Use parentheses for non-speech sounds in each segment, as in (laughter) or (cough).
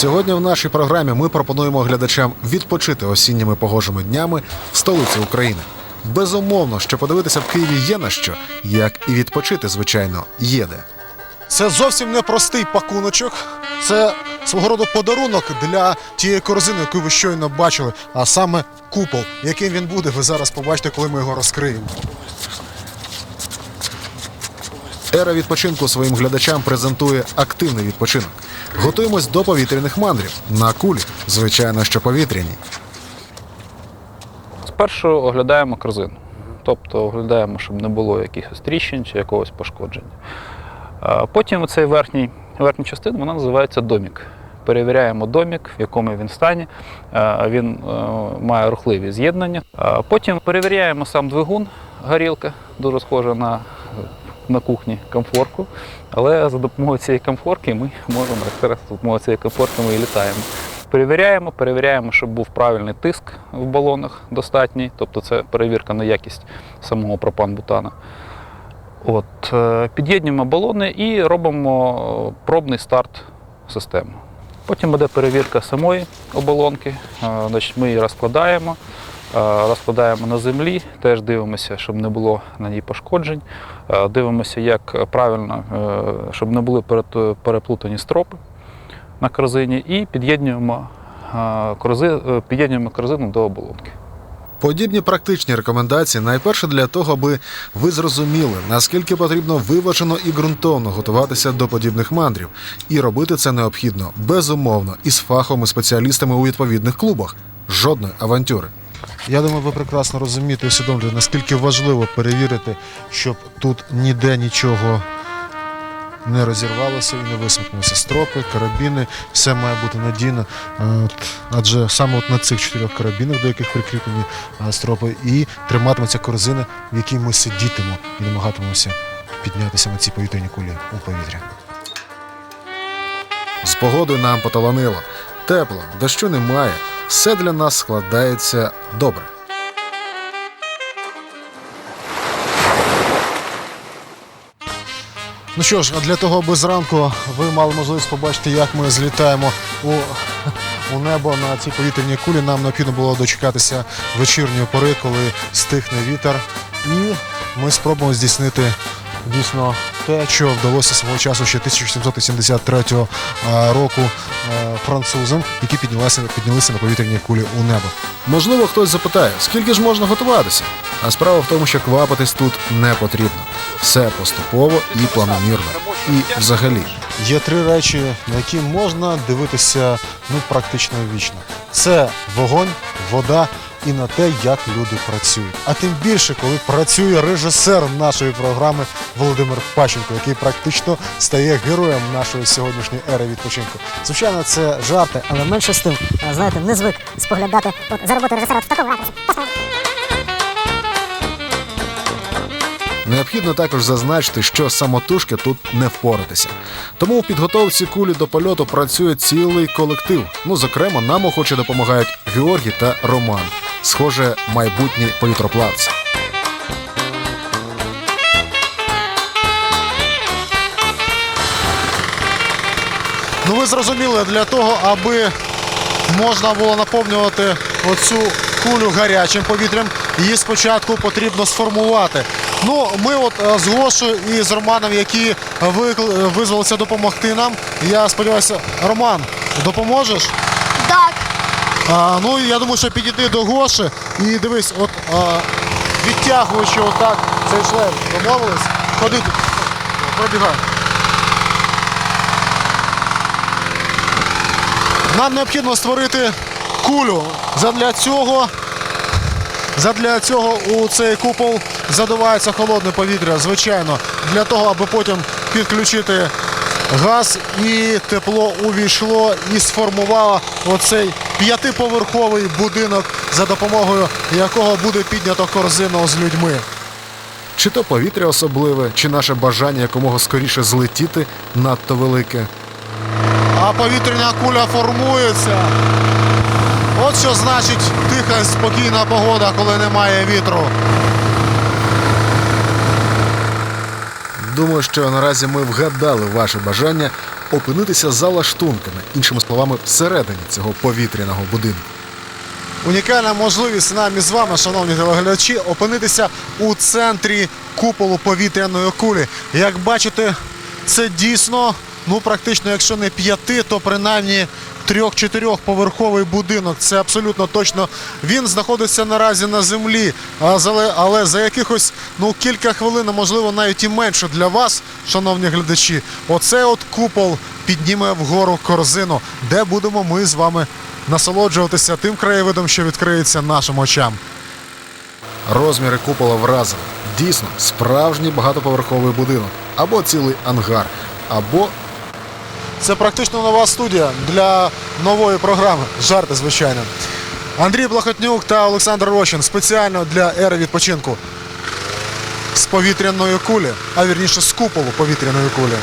Сьогодні в нашій програмі ми пропонуємо глядачам відпочити осінніми погожими днями в столиці України. Безумовно, що подивитися в Києві є на що, як і відпочити, звичайно, є де. Це зовсім не простий пакуночок. Це свого роду подарунок для тієї корзини, яку ви щойно бачили, а саме купол. Яким він буде, ви зараз побачите, коли ми його розкриємо. Ера відпочинку своїм глядачам презентує активний відпочинок. Готуємось до повітряних мандрів на кулі, звичайно, що повітряні. Спершу оглядаємо корзину. Тобто оглядаємо, щоб не було якихось тріщин чи якогось пошкодження. Потім цей верхній, верхня частина вона називається домік. Перевіряємо домік, в якому він стані. Він е, має рухливі з'єднання. Потім перевіряємо сам двигун, горілка, дуже схожа на, на кухні комфорку. Але за допомогою цієї комфорки ми можемо якраз за допомогою цієї комфорки ми і літаємо. Перевіряємо, перевіряємо, щоб був правильний тиск в балонах достатній, тобто це перевірка на якість самого пропан-бутана. От, е, під'єднуємо балони і робимо е, пробний старт системи. Потім буде перевірка самої оболонки. Е, Значить, ми її розкладаємо, розкладаємо на землі, теж дивимося, щоб не було на ній пошкоджень. Е, Дивимося, як правильно, е, щоб не були переплутані стропи на корзині і під'єднуємо, е, е, під'єднуємо корзину до оболонки. Подібні практичні рекомендації найперше для того, аби ви зрозуміли, наскільки потрібно виважено і ґрунтовно готуватися до подібних мандрів, і робити це необхідно безумовно із фаховими спеціалістами у відповідних клубах. Жодної авантюри. Я думаю, ви прекрасно розумієте і усвідомлюєте, наскільки важливо перевірити, щоб тут ніде нічого не розірвалося і не висмикнулося. Стропи, карабіни, все має бути надійно. Е, от, Адже саме от на цих чотирьох карабінах, до яких прикріплені е, стропи, і триматиметься корзина, в якій ми сидітимо і намагатимемося піднятися на ці повітряні кулі у повітря. З погодою нам поталанило. Тепло, дощу немає. Все для нас складається добре. Ну що ж, для того, аби зранку ви мали можливість побачити, як ми злітаємо у, у небо на цій повітряній кулі, нам необхідно було дочекатися вечірньої пори, коли стихне вітер. І ми спробуємо здійснити дійсно те, що вдалося свого часу ще 1783 а, року французам, які піднялися, піднялися на повітряні кулі у небо. Можливо, хтось запитає, скільки ж можна готуватися? А справа в тому, що квапитись тут не потрібно. Все поступово і планомірно. І взагалі. Є три речі, на які можна дивитися ну практично вічно. Це вогонь, вода і на те, як люди працюють. А тим більше, коли працює режисер нашої програми Володимир Пащенко, який практично стає героєм нашої сьогоднішньої ери відпочинку. Звичайно, це жарти, Але менше з тим, е, знаєте, не звик споглядати от, за роботою режисера в такому ракурсі. Необхідно також зазначити, що самотужки тут не впоратися. Тому у підготовці кулі до польоту працює цілий колектив. Ну, зокрема, нам охоче допомагають Георгій та Роман. Схоже, майбутні повітроплавці. Ну ви зрозуміли, для того, аби можна було наповнювати оцю кулю гарячим повітрям, її спочатку потрібно сформувати. Ну, ми от е, з Гошею і з Романом, які викл- визвалися допомогти нам. Я сподіваюся, Роман, допоможеш? Так, А, ну я думаю, що підійти до Гоші і дивись, от а, відтягуючи отак цей шлем, домовились? Ходи тут, пробігай. Нам необхідно створити кулю. Задля цього, задля цього у цей купол задувається холодне повітря, звичайно, для того, аби потім підключити газ і тепло увійшло і сформувало оцей п'ятиповерховий будинок, за допомогою якого буде піднято корзину з людьми. Чи то повітря особливе, чи наше бажання якомога скоріше злетіти надто велике. А повітряна куля формується. От що значить тиха, спокійна погода, коли немає вітру. Думаю, що наразі ми вгадали ваше бажання опинитися за лаштунками, іншими словами, всередині цього повітряного будинку. Унікальна можливість нам із вами, шановні телеглядачі, опинитися у центрі куполу повітряної кулі. Як бачите, це дійсно, ну практично, якщо не п'яти, то принаймні трьох-чотирьохповерховий будинок. Це абсолютно точно. Він знаходиться наразі на землі, але, але за якихось ну кілька хвилин, можливо навіть і менше для вас, шановні глядачі, оце от купол підніме вгору корзину, де будемо ми з вами насолоджуватися тим краєвидом, що відкриється нашим очам. Розміри купола вразили. Дійсно, справжній багатоповерховий будинок, або цілий ангар, або Це практично нова студія для нової програми. Жарти, звичайно. Андрій Блахотнюк та Олександр Рощин спеціально для ери відпочинку з повітряної кулі, а вірніше з куполу повітряної кулі.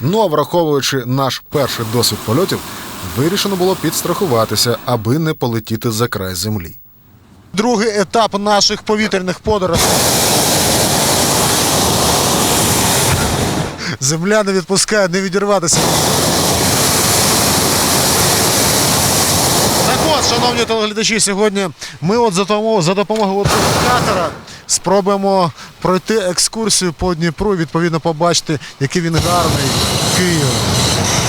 Ну а враховуючи наш перший досвід польотів, вирішено було підстрахуватися, аби не полетіти за край землі. Другий етап наших повітряних подорожей. Земля не відпускає не відірватися. Так от, шановні телеглядачі, сьогодні ми от за допомогою, за допомогою катера спробуємо пройти екскурсію по Дніпру і відповідно побачити, який він гарний Київ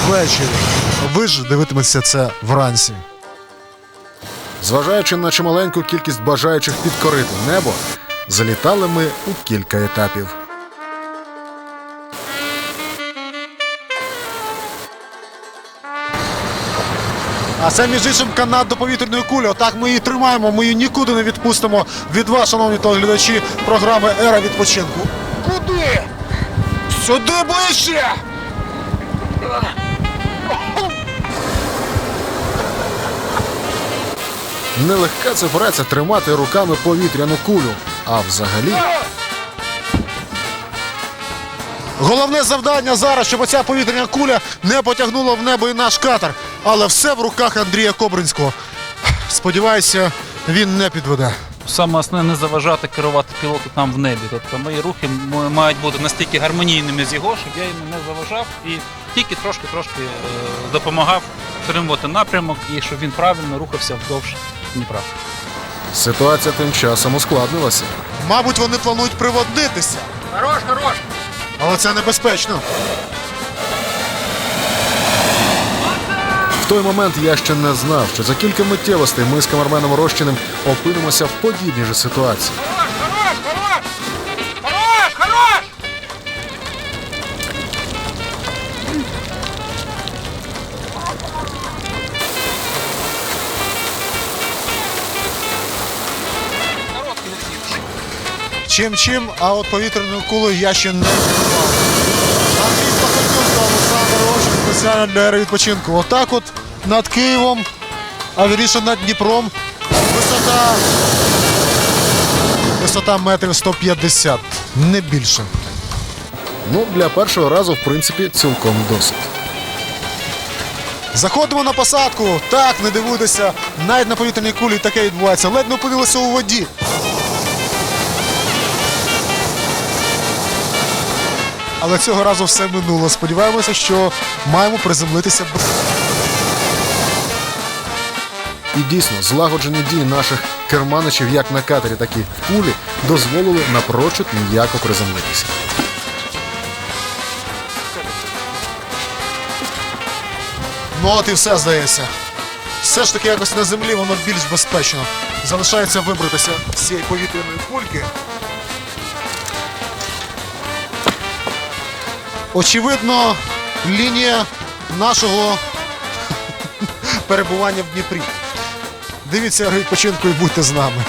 ввечері. Ви ж дивитиметеся це вранці. Зважаючи на чималеньку кількість бажаючих підкорити небо, залітали ми у кілька етапів. А це між іншим канат до повітряної кулі. Отак ми її тримаємо, ми її нікуди не відпустимо від вас, шановні телеглядачі програми Ера відпочинку. Куди? Сюди ближче! Нелегка це праця тримати руками повітряну кулю. А взагалі, Головне завдання зараз, щоб оця повітряна куля не потягнула в небо і наш катер. Але все в руках Андрія Кобринського. Сподіваюся, він не підведе. Саме основне не заважати керувати пілоту там в небі. Тобто мої рухи мають бути настільки гармонійними з його, щоб я йому не заважав і тільки трошки-трошки е, допомагав стримувати напрямок і щоб він правильно рухався вдовж Дніпра. ситуація тим часом ускладнилася. Мабуть, вони планують приводнитися. Хорош, хорош! Але це небезпечно. Той момент я ще не знав, що за кілька миттєвостей ми з камерменом Рощиним опинимося в подібній же ситуації. Чим чим, а от повітряною кулею я ще не займав. Андрій Пахотнюк та Олександр Рощин спеціально для ери відпочинку. Отак от над Києвом, а вірніше над Дніпром. Висота. Висота метрів 150, не більше. Ну, для першого разу, в принципі, цілком досить. Заходимо на посадку. Так, не дивуйтеся, навіть на повітряній кулі таке відбувається. Ледь не опинилися у воді. Але цього разу все минуло. Сподіваємося, що маємо приземлитися. І дійсно, злагоджені дії наших керманичів як на катері, так і в кулі дозволили напрочуд м'яко приземлитися. Ну от і все здається. Все ж таки якось на землі воно більш безпечно. Залишається вибратися з цієї повітряної кульки. Очевидно, лінія нашого (laughs) перебування в Дніпрі. Дивіться відпочинку і будьте з нами.